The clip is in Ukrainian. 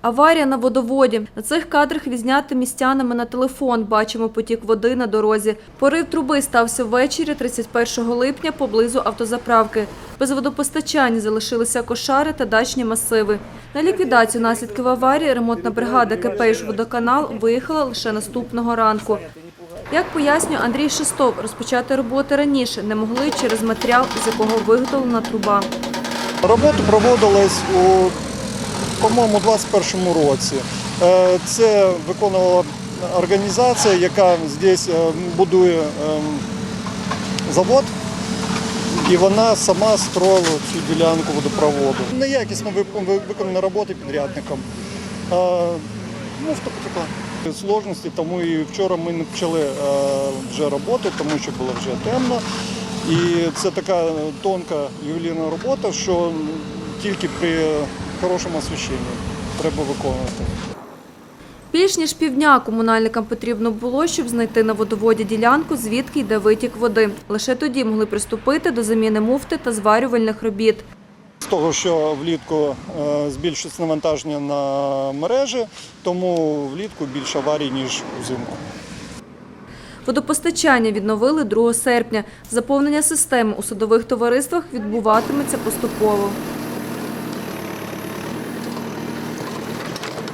Аварія на водоводі. На цих кадрах відзняти містянами на телефон. Бачимо потік води на дорозі. Порив труби стався ввечері 31 липня поблизу автозаправки. Без водопостачання залишилися кошари та дачні масиви. На ліквідацію наслідків аварії ремонтна бригада КП «Водоканал» виїхала лише наступного ранку. Як пояснює Андрій Шестов, розпочати роботи раніше не могли через матеріал, з якого виготовлена труба. Робота проводилась у, по-моєму, 21 році. Е, Це виконувала організація, яка здесь е, будує ем, завод, і вона сама строїла цю ділянку водопроводу. Неякісно вик- ви- виконані роботи підрядником. Е, Муфта потекла. Сложності, тому і вчора ми не почали вже роботи, тому що було вже темно. І це така тонка ювелірна робота, що тільки при хорошому освіщенні треба виконувати. Більш ніж півдня комунальникам потрібно було, щоб знайти на водоводі ділянку, звідки йде витік води. Лише тоді могли приступити до заміни муфти та зварювальних робіт. З того, що влітку е, збільшується навантаження на мережі, тому влітку більше аварій, ніж взимку. Водопостачання відновили 2 серпня. Заповнення системи у садових товариствах відбуватиметься поступово.